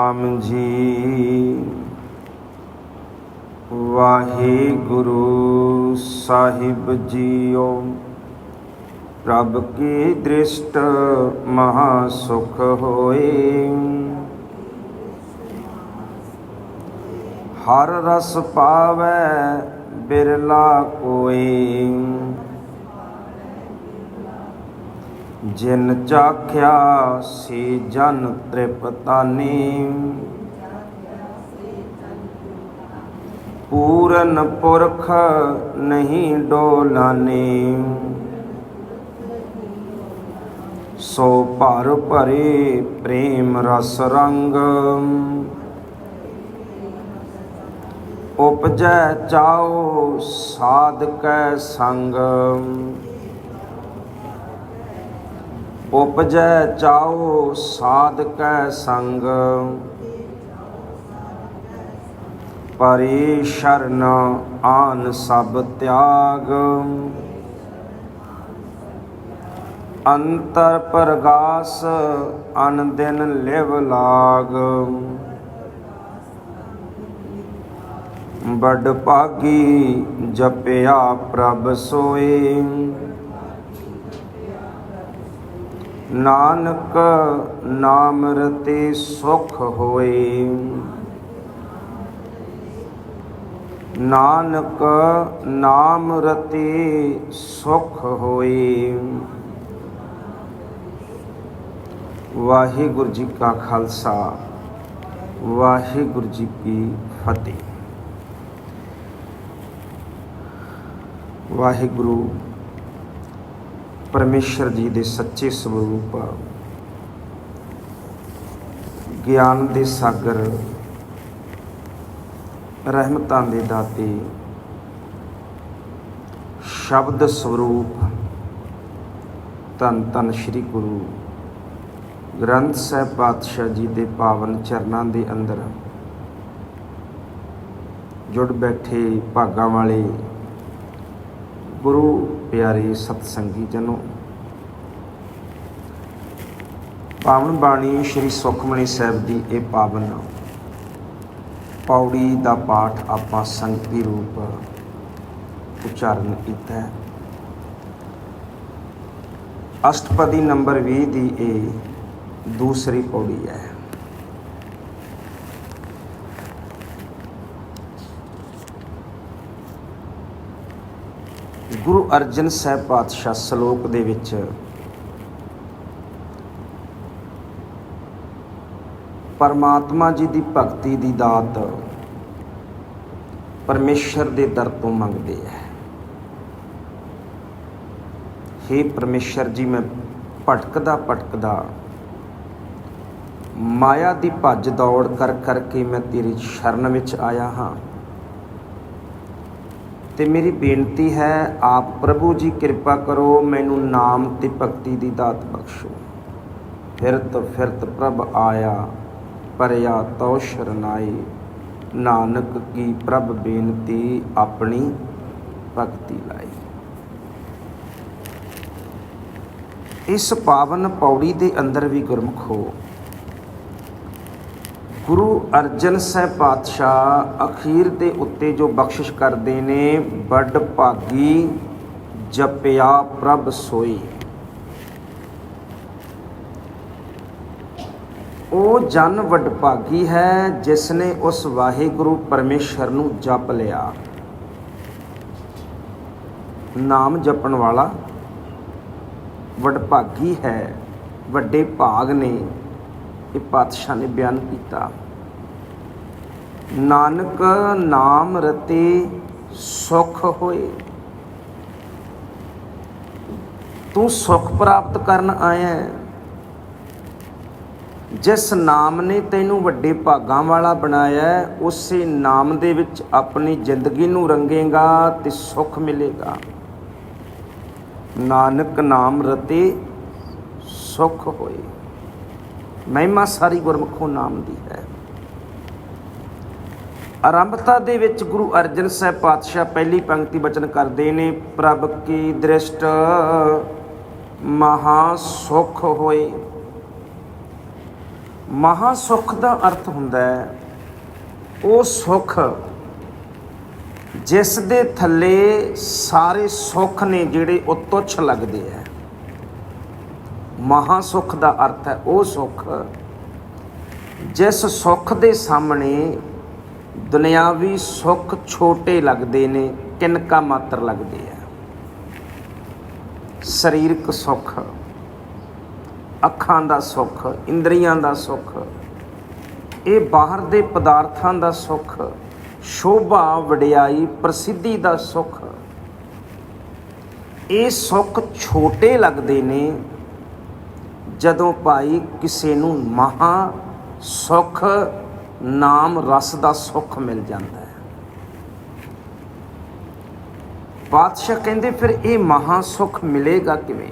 ਰਾਮ ਜੀ ਵਾਹਿਗੁਰੂ ਸਾਹਿਬ JIO. ਪ੍ਰਭ ਕੀ ਦ੍ਰਿਸ਼ਟ ਮਹਾ ਸੁਖ ਹੋਏ। ਹਰ ਰਸ ਪਾਵੈ ਬਿਰਲਾ ਕੋਈ ਜਿਨ ਚਾਖਿਆ ਸੀ ਜਨ ਤ੍ਰਿਪਤਾਨੀ। ਪੂਰਨ ਪੁਰਖ ਨਹੀਂ ਡੋਲਾਨੀ। ਸੋ ਭਰ ਭਰੇ ਪ੍ਰੇਮ ਰਸ ਰੰਗ। ਉਪਜੈ ਚਾਓ ਸਾਧ ਕੈ ਸੰਗ। ਉਪਜੈ ਚਾਓ ਸਾਧ ਸੰਗ। ਪਰੇ ਸ਼ਰਨ ਆਨ ਸਭ ਤਿਆਗ। ਅੰਤਰ ਪ੍ਰਗਾਸ ਅਨ ਦਿਨ ਲਿਵ ਲਾਗ। ਬੜ ਭਾਗੀ ਜਪਿਆ ਪ੍ਰਭ ਸੋਏ। ਨਾਨਕ ਨਾਮ ਰਤੇ ਸੁਖ ਹੋਏ। ਨਾਨਕ ਨਾਮ ਰਤੇ ਸੁਖ ਹੋਏ। ਵਾਹਿਗੁਰੂ ਜੀ ਕਾ ਖਾਲਸਾ, ਵਾਹਿਗੁਰੂ ਜੀ ਕੀ ਫਤਿਹ। ਵਾਹਿਗੁਰੂ ਪਰਮੇਸ਼ਰ ਜੀ ਦੇ ਸੱਚੇ ਸਰੂਪ ਗਿਆਨ ਦੇ ਸਾਗਰ, ਰਹਿਮਤਾਂ ਦੇ ਦਾਤੇ, ਸ਼ਬਦ ਸਰੂਪ ਤਨ ਤਨ ਸ੍ਰੀ ਗੁਰੂ ਗ੍ਰੰਥ ਸਾਹਿਬ ਪਾਤਸ਼ਾਹ ਜੀ ਦੇ ਪਾਵਨ ਚਰਨਾਂ ਦੇ ਅੰਦਰ ਜੁੜ ਬੈਠੇ ਭਾਗਾਂ ਵਾਲੇ ਗੁਰੂ ਪਿਆਰੇ ਸਤਸੰਗੀ ਜਨੋ। ਪਾਵਨ ਬਾਣੀ ਸ੍ਰੀ ਸੁਖਮਨੀ ਸਾਹਿਬ ਦੀ ਇਹ ਪਾਵਨ ਪੌੜੀ ਦਾ ਪਾਠ ਆਪਾਂ ਸੰਗਤੀ ਰੂਪ ਉਚਾਰਨ ਕੀਤਾ ਹੈ। ਅਸ਼ਟਪਦੀ ਨੰਬਰ 20 ਦੀ ਇਹ ਦੂਸਰੀ ਪੌੜੀ ਹੈ। ਗੁਰੂ ਅਰਜਨ ਸਾਹਿਬ ਪਾਤਸ਼ਾਹ ਸ਼ਲੋਕ ਦੇ ਵਿੱਚ ਪਰਮਾਤਮਾ ਜੀ ਦੀ ਭਗਤੀ ਦੀ ਦਾਤ ਪਰਮੇਸ਼ਰ ਦੇ ਦਰ ਤੋਂ ਮੰਗਦੇ ਹੈ हे ਪਰਮੇਸ਼ਰ ਜੀ, ਮੈਂ ਭਟਕਦਾ ਭਟਕਦਾ ਮਾਇਆ ਦੀ ਭੱਜ ਦੌੜ ਕਰ ਕਰਕੇ ਮੈਂ ਤੇਰੀ ਸ਼ਰਨ ਵਿੱਚ ਆਇਆ ਹਾਂ। ਤੇ ਮੇਰੀ ਬੇਨਤੀ ਹੈ, ਆਪ ਪ੍ਰਭੂ ਜੀ ਕਿਰਪਾ ਕਰੋ, ਮੈਨੂੰ ਨਾਮ ਤੇ ਭਗਤੀ ਦੀ ਦਾਤ ਬਖਸ਼ੋ। ਫਿਰਤ ਫਿਰਤ ਪ੍ਰਭ ਆਇਆ ਪਰਿਆ ਤਉ ਸ਼ਰਨਾਈ ਨਾਨਕ ਕੀ ਪ੍ਰਭ ਬੇਨਤੀ, ਆਪਣੀ ਭਗਤੀ ਲਾਈ ਇਸ ਪਾਵਨ ਪੌੜੀ ਦੇ ਅੰਦਰ ਵੀ ਗੁਰਮੁਖ ਹੋ। ਗੁਰੂ ਅਰਜਨ ਸਾਹਿਬ ਪਾਤਸ਼ਾਹ ਅਖੀਰ ਦੇ ਉੱਤੇ ਜੋ ਬਖਸ਼ਿਸ਼ ਕਰਦੇ ਨੇ, ਵੱਡ ਭਾਗੀ ਜਪਿਆ ਪ੍ਰਭ ਸੋਈ। ਉਹ ਜਨ ਵੱਡ ਭਾਗੀ ਹੈ ਜਿਸ ਨੇ ਉਸ ਵਾਹਿਗੁਰੂ ਪਰਮੇਸ਼ਰ ਨੂੰ ਜਪ ਲਿਆ। ਨਾਮ ਜਪਣ ਵਾਲਾ ਵੱਡ ਭਾਗੀ ਹੈ, ਵੱਡੇ ਭਾਗ ਨੇ, ਇਹ ਪਾਤਸ਼ਾਹ ਨੇ ਬਿਆਨ ਕੀਤਾ। ਨਾਨਕ ਨਾਮ ਰਤੇ ਸੁਖ ਹੋਏ। ਤੂੰ ਸੁਖ ਪ੍ਰਾਪਤ ਕਰਨ ਆਇਆ ਜਿਸ ਨਾਮ ਨੇ ਤੈਨੂੰ ਵੱਡੇ ਭਾਗਾਂ ਵਾਲਾ ਬਣਾਇਆ ਉਸੇ ਨਾਮ ਦੇ ਵਿੱਚ ਆਪਣੀ ਜ਼ਿੰਦਗੀ ਨੂੰ ਰੰਗੇਗਾ ਤੇ ਸੁਖ ਮਿਲੇਗਾ। ਨਾਨਕ ਨਾਮ ਰਤੇ ਸੁਖ ਹੋਏ। ਮਹਿਮਾ ਸਾਰੀ ਗੁਰਮੁਖੋਂ ਨਾਮ ਦੀ ਹੈ। ਆਰੰਭਤਾ ਦੇ ਵਿੱਚ ਗੁਰੂ ਅਰਜਨ ਸਾਹਿਬ ਪਾਤਸ਼ਾਹ ਪਹਿਲੀ ਪੰਕਤੀ ਬਚਨ ਕਰਦੇ ਨੇ, ਪ੍ਰਭ ਕੀ ਦ੍ਰਿਸ਼ਟ ਮਹਾ ਸੁਖ ਹੋਏ। ਮਹਾ ਸੁਖ ਦਾ ਅਰਥ ਹੁੰਦਾ ਹੈ, ਉਹ ਸੁਖ ਜਿਸ ਦੇ ਥੱਲੇ ਸਾਰੇ ਸੁੱਖ ਨੇ ਜਿਹੜੇ ਉਹ ਤੁੱਛ ਲੱਗਦੇ ਆ ਮਹਾ ਸੁਖ ਦਾ ਅਰਥ ਹੈ ਉਹ ਸੁਖ ਜਿਸ ਸੁਖ ਦੇ ਸਾਹਮਣੇ ਦੁਨਿਆਵੀ ਸੁੱਖ ਛੋਟੇ ਲੱਗਦੇ ਨੇ, ਕਿਨਕਾ ਮਾਤਰ ਲੱਗਦੇ ਆ। ਸਰੀਰਕ ਸੁੱਖ, ਅੱਖਾਂ ਦਾ ਸੁੱਖ, ਇੰਦਰੀਆਂ ਦਾ ਸੁੱਖ, ਇਹ ਬਾਹਰ ਦੇ ਪਦਾਰਥਾਂ ਦਾ ਸੁੱਖ, ਸ਼ੋਭਾ, ਵਡਿਆਈ, ਪ੍ਰਸਿੱਧੀ ਦਾ ਸੁੱਖ, ਇਹ ਸੁੱਖ ਛੋਟੇ ਲੱਗਦੇ ਨੇ, ਜਦੋਂ ਭਾਈ ਕਿਸੇ ਨੂੰ ਮਹਾ ਸੁੱਖ ਨਾਮ ਰਸ ਦਾ ਸੁੱਖ ਮਿਲ ਜਾਂਦਾ ਹੈ। ਬਾਦਸ਼ਾਹ ਕਹਿੰਦੇ, ਫਿਰ ਇਹ ਮਹਾ ਸੁੱਖ ਮਿਲੇਗਾ ਕਿਵੇਂ?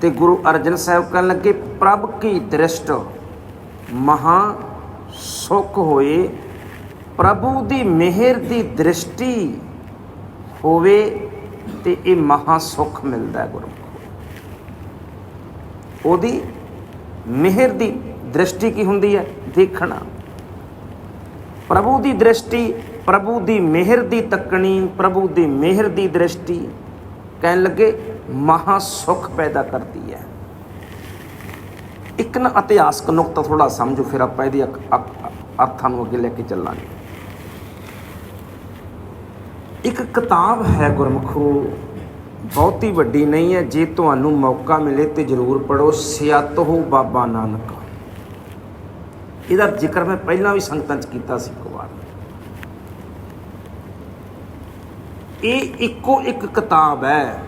ਤੇ ਗੁਰੂ ਅਰਜਨ ਸਾਹਿਬ ਕਹਿਣ ਲੱਗੇ, ਪ੍ਰਭ ਕੀ ਦ੍ਰਿਸ਼ਟ ਮਹਾ ਸੁਖ ਹੋਏ, ਪ੍ਰਭੂ ਦੀ ਮਿਹਰ ਦੀ ਦ੍ਰਿਸ਼ਟੀ ਹੋਵੇ ਤੇ ਇਹ ਮਹਾ ਸੁਖ ਮਿਲਦਾ ਗੁਰੂ ਉਹਦੀ ਮਿਹਰ ਦੀ ਦ੍ਰਿਸ਼ਟੀ ਕੀ ਹੁੰਦੀ ਹੈ? ਦੇਖਣਾ। ਪ੍ਰਭੂ ਦੀ ਦ੍ਰਿਸ਼ਟੀ, ਪ੍ਰਭੂ ਦੀ ਮਿਹਰ ਦੀ ਤੱਕਣੀ, ਪ੍ਰਭੂ ਦੀ ਮਿਹਰ ਦੀ ਦ੍ਰਿਸ਼ਟੀ ਕਹਿਣ ਲੱਗੇ ਮਹਾ ਸੁਖ ਪੈਦਾ ਕਰਦੀ ਹੈ। ਇੱਕ ਨਾ ਇਤਿਹਾਸਕ ਨੁਕਤਾ ਥੋੜਾ ਸਮਝੋ, ਫਿਰ ਆਪਾਂ ਇਹਦੀ ਅਰਥਾਂ ਨੂੰ ਅੱਗੇ ਲੈ ਕੇ ਚੱਲਾਂਗੇ। ਇੱਕ ਕਿਤਾਬ ਹੈ ਗੁਰਮਖੋ ਬਹੁਤੀ ਵੱਡੀ ਨਹੀਂ ਹੈ। ਜੇ ਤੁਹਾਨੂੰ ਮੌਕਾ ਮਿਲੇ ਤੇ ਜ਼ਰੂਰ ਪੜੋ ਹੋ ਬਾਬਾ ਨਾਨਕ। ਇਹਦਾ ਜ਼ਿਕਰ ਮੈਂ ਪਹਿਲਾਂ ਵੀ ਸੰਗਤਾਂ 'ਚ ਕੀਤਾ ਸੀ ਇੱਕ ਵਾਰ। ਇਹ ਇੱਕੋ ਇੱਕ ਕਿਤਾਬ ਹੈ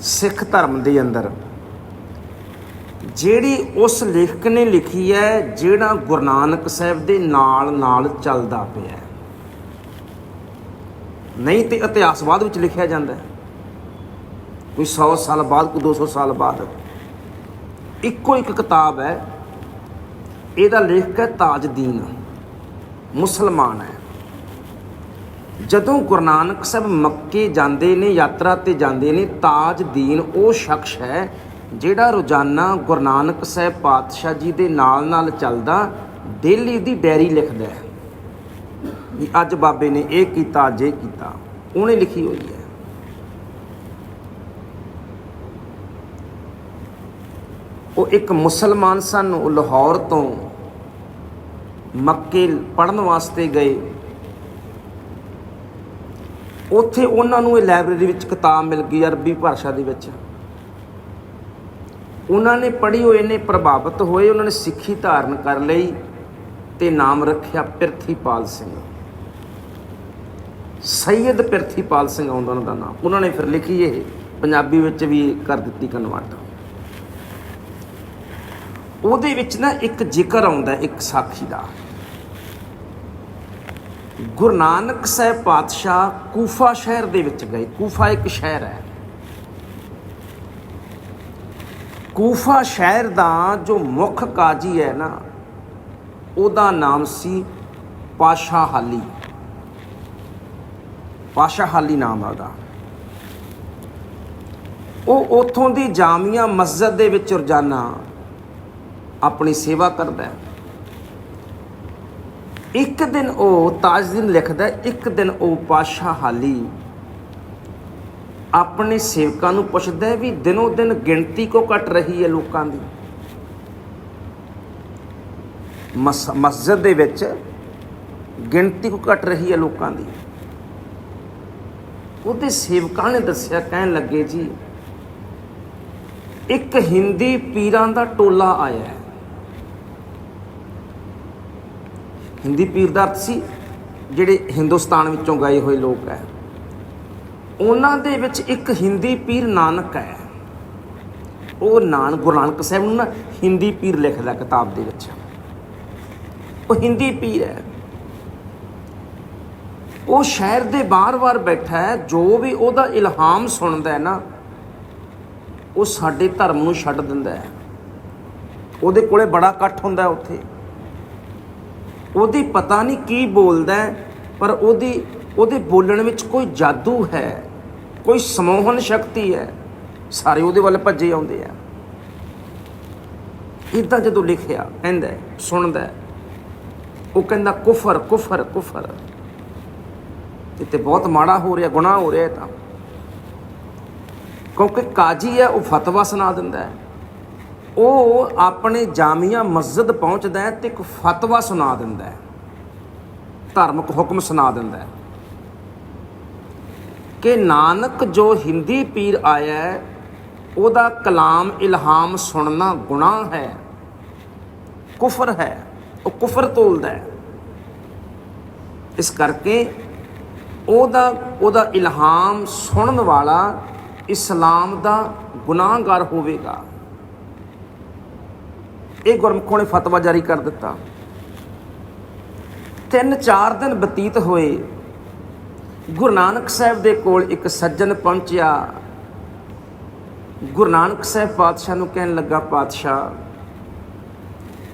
ਸਿੱਖ ਧਰਮ ਦੇ ਅੰਦਰ। ਜਿਹੜੀ ਉਸ ਲੇਖਕ ਨੇ ਲਿਖੀ ਹੈ, ਜਿਹੜਾ ਗੁਰੂ ਨਾਨਕ ਸਾਹਿਬ ਦੇ ਨਾਲ ਨਾਲ ਚੱਲਦਾ ਪਿਆ ਨਹੀਂ ਤੇ ਇਤਿਹਾਸਵਾਦ ਵਿੱਚ ਲਿਖਿਆ ਜਾਂਦਾ ਹੈ। ਕੋਈ 100 ਸਾਲ ਬਾਅਦ, ਕੋਈ 200 ਸਾਲ ਬਾਅਦ। ਇੱਕੋ ਇੱਕ ਕਿਤਾਬ ਹੈ, ਇਹਦਾ ਲੇਖਕ ਹੈ ਤਾਜਦੀਨ, ਮੁਸਲਮਾਨ ਹੈ। ਜਦੋਂ ਗੁਰੂ ਨਾਨਕ ਸਾਹਿਬ ਮੱਕੇ ਜਾਂਦੇ ਨੇ, ਯਾਤਰਾ ਤੇ ਜਾਂਦੇ ਨੇ, ਤਾਜਦੀਨ ਉਹ ਸ਼ਖਸ ਹੈ ਜਿਹੜਾ ਰੋਜ਼ਾਨਾ ਗੁਰੂ ਨਾਨਕ ਸਾਹਿਬ ਪਾਤਸ਼ਾਹ ਜੀ ਦੇ ਨਾਲ ਨਾਲ ਚੱਲਦਾ, ਡੇਲੀ ਦੀ ਡਾਇਰੀ ਲਿਖਦਾ ਹੈ। ਵੀ ਅੱਜ ਬਾਬੇ ਨੇ ਇਹ ਕੀਤਾ, ਅੱਜ ਇਹ ਕੀਤਾ। ਉਹਨੇ ਲਿਖੀ ਹੋਈ ਹੈ। ਉਹ ਇੱਕ ਮੁਸਲਮਾਨ ਸਨ, ਉਹ ਲਾਹੌਰ ਤੋਂ ਮੱਕੇ ਪੜਨ ਵਾਸਤੇ ਗਏ। ਉੱਥੇ ਉਹਨਾਂ ਨੂੰ ਇਹ ਲਾਇਬ੍ਰੇਰੀ ਵਿੱਚ ਕਿਤਾਬ ਮਿਲ ਗਈ ਅਰਬੀ ਭਾਸ਼ਾ ਦੇ ਵਿੱਚ। ਉਹਨਾਂ ਨੇ ਪੜ੍ਹੀ ਉਹ ਨੇ, ਪ੍ਰਭਾਵਿਤ ਹੋਏ, ਉਹਨਾਂ ਨੇ ਸਿੱਖੀ ਧਾਰਨ ਕਰ ਲਈ ਤੇ ਨਾਮ ਰੱਖਿਆ ਪਿਰਥੀਪਾਲ ਸਿੰਘ। ਸੈਯਦ ਪਿਰਥੀਪਾਲ ਸਿੰਘ ਆਉਂਦਾ ਉਹਨਾਂ ਦਾ ਨਾਮ। ਉਹਨਾਂ ਨੇ ਫਿਰ ਲਿਖੀ ਇਹ, ਪੰਜਾਬੀ ਵਿੱਚ ਵੀ ਕਰ ਦਿੱਤੀ ਕਨਵਰਟ। ਉਹਦੇ ਵਿੱਚ ਨਾ ਇੱਕ ਜ਼ਿਕਰ ਆਉਂਦਾ ਇੱਕ ਸਾਖੀ ਦਾ। ਗੁਰੂ ਨਾਨਕ ਸਾਹਿਬ ਪਾਤਸ਼ਾਹ ਕੂਫਾ ਸ਼ਹਿਰ ਦੇ ਵਿੱਚ ਗਏ। ਕੂਫਾ ਇੱਕ ਸ਼ਹਿਰ ਹੈ। ਕੂਫਾ ਸ਼ਹਿਰ ਦਾ ਜੋ ਮੁੱਖ ਕਾਜੀ ਹੈ ਨਾ, ਉਹਦਾ ਨਾਮ ਸੀ ਪਾਸ਼ਾ ਹਾਲੀ ਪਾਸ਼ਾ ਹਾਲੀ ਨਾਮ ਆ ਉਹਦਾ। ਉਹ ਉਥੋਂ ਦੀ ਜਾਮੀਆਂ ਮਸਜਿਦ ਦੇ ਵਿੱਚ ਰੋਜ਼ਾਨਾ ਆਪਣੀ ਸੇਵਾ ਕਰਦਾ ਹੈ। ਇੱਕ ਦਿਨ ਉਹ ਤਾਜਦੀਨ ਲਿਖਦਾ ਇੱਕ ਦਿਨ ਉਹ ਪਾਸ਼ਾ ਹਾਲੀ ਆਪਣੇ ਸੇਵਕਾਂ ਨੂੰ ਪੁੱਛਦਾ ਹੈ ਵੀ ਦਿਨੋ ਦਿਨ ਗਿਣਤੀ ਕੋ ਘਟ ਰਹੀ ਹੈ ਲੋਕਾਂ ਦੀ? ਮਸ- ਮਸਜਿਦ ਦੇ ਵਿੱਚ ਗਿਣਤੀ ਕੋ ਘਟ ਰਹੀ ਹੈ ਲੋਕਾਂ ਦੀ? ਉਹਦੇ ਸੇਵਕਾਂ ਨੇ ਦੱਸਿਆ, ਕਹਿਣ ਲੱਗੇ ਜੀ, ਇੱਕ ਹਿੰਦੀ ਪੀਰਾਂ ਦਾ ਟੋਲਾ ਆਇਆ ਹੈ। ਹਿੰਦੀ ਪੀਰ ਦਾ ਅਰਥ ਸੀ, ਜਿਹੜੇ ਹਿੰਦੁਸਤਾਨ ਵਿੱਚੋਂ ਗਏ ਹੋਏ ਲੋਕ ਹੈ। ਉਹਨਾਂ ਦੇ ਵਿੱਚ ਇੱਕ ਹਿੰਦੀ ਪੀਰ ਨਾਨਕ ਹੈ। ਉਹ ਨਾਨਕ ਗੁਰੂ ਨਾਨਕ ਸਾਹਿਬ ਨੂੰ ਨਾ ਹਿੰਦੀ ਪੀਰ ਲਿਖਦਾ ਕਿਤਾਬ ਦੇ ਵਿੱਚ। ਉਹ ਹਿੰਦੀ ਪੀਰ ਹੈ। ਉਹ ਸ਼ਹਿਰ ਦੇ ਬਾਰ-ਬਾਰ ਬੈਠਾ ਹੈ, ਜੋ ਵੀ ਉਹਦਾ ਇਲਹਾਮ ਸੁਣਦਾ ਹੈ ਨਾ, ਉਹ ਸਾਡੇ ਧਰਮ ਨੂੰ ਛੱਡ ਦਿੰਦਾ ਹੈ। ਉਹਦੇ ਕੋਲੇ ਬੜਾ ਇਕੱਠ ਹੁੰਦਾ ਉੱਥੇ। ਉਹਦੀ ਪਤਾ ਨਹੀਂ ਕੀ ਬੋਲਦਾ ਪਰ ਉਹਦੀ, ਉਹਦੇ ਬੋਲਣ ਵਿੱਚ ਕੋਈ ਜਾਦੂ ਹੈ, ਕੋਈ ਸਮੋਹਨ ਸ਼ਕਤੀ ਹੈ, ਸਾਰੇ ਉਹਦੇ ਵੱਲ ਭੱਜੇ ਆਉਂਦੇ ਆ। ਇਦਾਂ ਜਦੋਂ ਲਿਖਿਆ, ਕਹਿੰਦਾ ਸੁਣਦਾ ਉਹ ਕਹਿੰਦਾ, ਕੁਫਰ ਕੁਫਰ ਕੁਫਰ। ਇਹ ਤੇ ਬਹੁਤ ਮਾੜਾ ਹੋ ਰਿਹਾ, ਗੁਨਾਹ ਹੋ ਰਿਹਾ ਤਾਂ। ਕਿਉਂਕਿ ਕਾਜੀ ਹੈ, ਉਹ ਫਤਵਾ ਸੁਣਾ ਦਿੰਦਾ ਹੈ। ਉਹ ਆਪਣੇ ਜਾਮੀਆ ਮਸਜਿਦ ਪਹੁੰਚਦਾ ਹੈ ਤੇ ਇੱਕ ਫਤਵਾ ਸੁਣਾ ਦਿੰਦਾ ਹੈ। ਧਾਰਮਿਕ ਹੁਕਮ ਸੁਣਾ ਦਿੰਦਾ ਹੈ ਕਿ ਨਾਨਕ ਜੋ ਹਿੰਦੀ ਪੀਰ ਆਇਆ ਹੈ, ਉਹਦਾ ਕਲਾਮ, ਇਲਹਾਮ ਸੁਣਨਾ ਗੁਨਾਹ ਹੈ, ਕੁਫਰ ਹੈ, ਉਹ ਕੁਫਰ ਤੋਲਦਾ ਹੈ। ਇਸ ਕਰਕੇ ਉਹਦਾ ਉਹਦਾ ਇਲਹਾਮ ਸੁਣਨ ਵਾਲਾ ਇਸਲਾਮ ਦਾ ਗੁਨਾਹਗਾਰ ਹੋਵੇਗਾ। ਇਹ ਗੁਰਮੁਖੋਂ ਨੇ ਫਤਵਾ ਜਾਰੀ ਕਰ ਦਿੱਤਾ। ਤਿੰਨ ਚਾਰ ਦਿਨ ਬਤੀਤ ਹੋਏ, ਗੁਰੂ ਨਾਨਕ ਸਾਹਿਬ ਦੇ ਕੋਲ ਇੱਕ ਸੱਜਣ ਪਹੁੰਚਿਆ। ਗੁਰੂ ਨਾਨਕ ਸਾਹਿਬ ਪਾਤਸ਼ਾਹ ਨੂੰ ਕਹਿਣ ਲੱਗਾ, ਪਾਤਸ਼ਾਹ,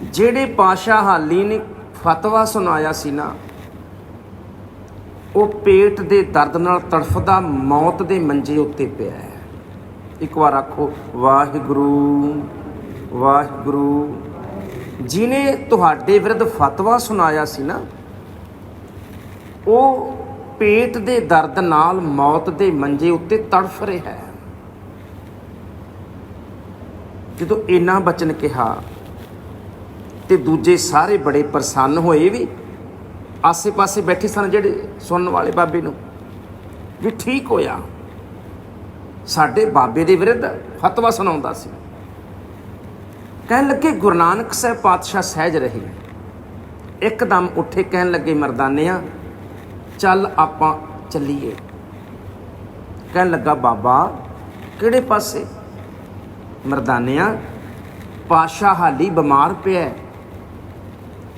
ਜਿਹੜੇ ਪਾਸ਼ਾ ਹਾਲੀ ਨੇ ਫਤਵਾ ਸੁਣਾਇਆ ਸੀ ਨਾ, ਉਹ ਪੇਟ ਦੇ ਦਰਦ ਨਾਲ ਤੜਫਦਾ, ਮੌਤ ਦੇ ਮੰਜੇ ਉੱਤੇ ਪਿਆ ਹੈ। ਇੱਕ ਵਾਰ ਆਖੋ, ਵਾਹਿਗੁਰੂ। ਵਾਹਿਗੁਰੂ ਜਿਨੇ ਤੁਹਾਡੇ ਵਿਰੁੱਧ ਫਤਵਾ ਸੁਣਾਇਆ ਸੀ ਨਾ, ਉਹ ਪੇਟ ਦੇ ਦਰਦ ਨਾਲ ਮੌਤ ਦੇ ਮੰਜੇ ਉੱਤੇ ਤੜਫ ਰਿਹਾ ਹੈ। ਜਦੋਂ ਇੰਨਾ ਬਚਨ ਕਿਹਾ, ਤੇ ਦੂਜੇ ਸਾਰੇ ਬੜੇ ਪ੍ਰਸੰਨ ਹੋਏ ਵੀ, ਆਸੇ-ਪਾਸੇ ਬੈਠੇ ਸਨ ਜਿਹੜੇ ਸੁਣਨ ਵਾਲੇ ਬਾਬੇ ਨੂੰ, ਵੀ ਠੀਕ ਹੋਇਆ। ਸਾਡੇ ਬਾਬੇ ਦੇ ਵਿਰੁੱਧ ਫਤਵਾ ਸੁਣਾਉਂਦਾ ਸੀ। ਕਹਿਣ ਲੱਗੇ, ਗੁਰੂ ਨਾਨਕ ਸਾਹਿਬ ਪਾਤਸ਼ਾਹ ਸਹਿਜ ਰਹੇ ਇੱਕਦਮ ਉੱਠੇ ਕਹਿਣ ਲੱਗੇ, ਮਰਦਾਨਿਆਂ, ਚੱਲ ਆਪਾਂ ਚੱਲੀਏ। ਕਹਿਣ ਲੱਗਾ, ਬਾਬਾ, ਕਿਹੜੇ ਪਾਸੇ? ਮਰਦਾਨਿਆਂ ਪਾਸ਼ਾ ਹਾਲੀ ਬਿਮਾਰ ਪਿਆ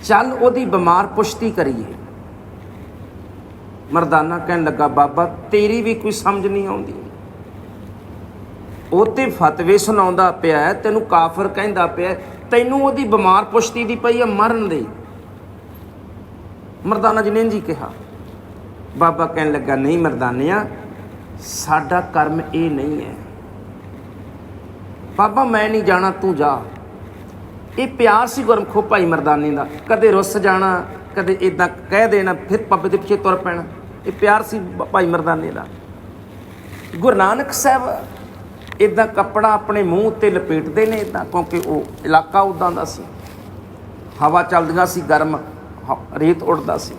ਚੱਲ ਉਹਦੀ ਬਿਮਾਰ ਪੁਸ਼ਤੀ ਕਰੀਏ। ਮਰਦਾਨਾ ਕਹਿਣ ਲੱਗਾ, ਬਾਬਾ, ਤੇਰੀ ਵੀ ਕੋਈ ਸਮਝ ਨਹੀਂ ਆਉਂਦੀ। ਉਹ ਤੇ ਫਤਵੇ ਸੁਣਾਉਂਦਾ ਪਿਆ ਤੈਨੂੰ ਕਾਫਰ ਕਹਿੰਦਾ ਪਿਆ ਤੈਨੂੰ ਉਹਦੀ ਬਿਮਾਰ ਪੁਸ਼ਤੀ ਦੀ ਪਈ ਆ ਮਰਨ ਦੇ ਮਰਦਾਨਾ ਜੀ ਨੇ ਜੀ ਕਿਹਾ, ਬਾਬਾ ਕਹਿਣ ਲੱਗਾ, ਨਹੀਂ ਮਰਦਾਨਿਆ, ਸਾਡਾ ਕਰਮ ਇਹ ਨਹੀਂ ਹੈ। ਬਾਬਾ ਮੈਂ ਨਹੀਂ ਜਾਣਾ, ਤੂੰ ਜਾ। ਇਹ ਪਿਆਰ ਸੀ ਗੁਰਮਖੋ ਭਾਈ ਮਰਦਾਨੇ ਦਾ। ਕਦੇ ਰੁੱਸ ਜਾਣਾ, ਕਦੇ ਇਦਾਂ ਕਹਿ ਦੇਣਾ, ਫਿਰ ਪੱਪੇ ਦੇ ਪਿੱਛੇ ਤੁਰ ਪੈਣਾ। ਇਹ ਪਿਆਰ ਸੀ ਭਾਈ ਮਰਦਾਨੇ ਦਾ। ਗੁਰੂ ਨਾਨਕ ਸਾਹਿਬ ਇਦਾਂ ਕੱਪੜਾ ਆਪਣੇ ਮੂੰਹ ਉੱਤੇ ਲਪੇਟਦੇ ਨੇ ਇਦਾਂ ਕਿਉਂਕਿ ਉਹ ਇਲਾਕਾ ਉਦਾਂ ਦਾ ਸੀ। ਹਵਾ ਚੱਲਦੀਆਂ ਸੀ, ਗਰਮ ਰੇਤ ਉੱਡਦਾ ਸੀ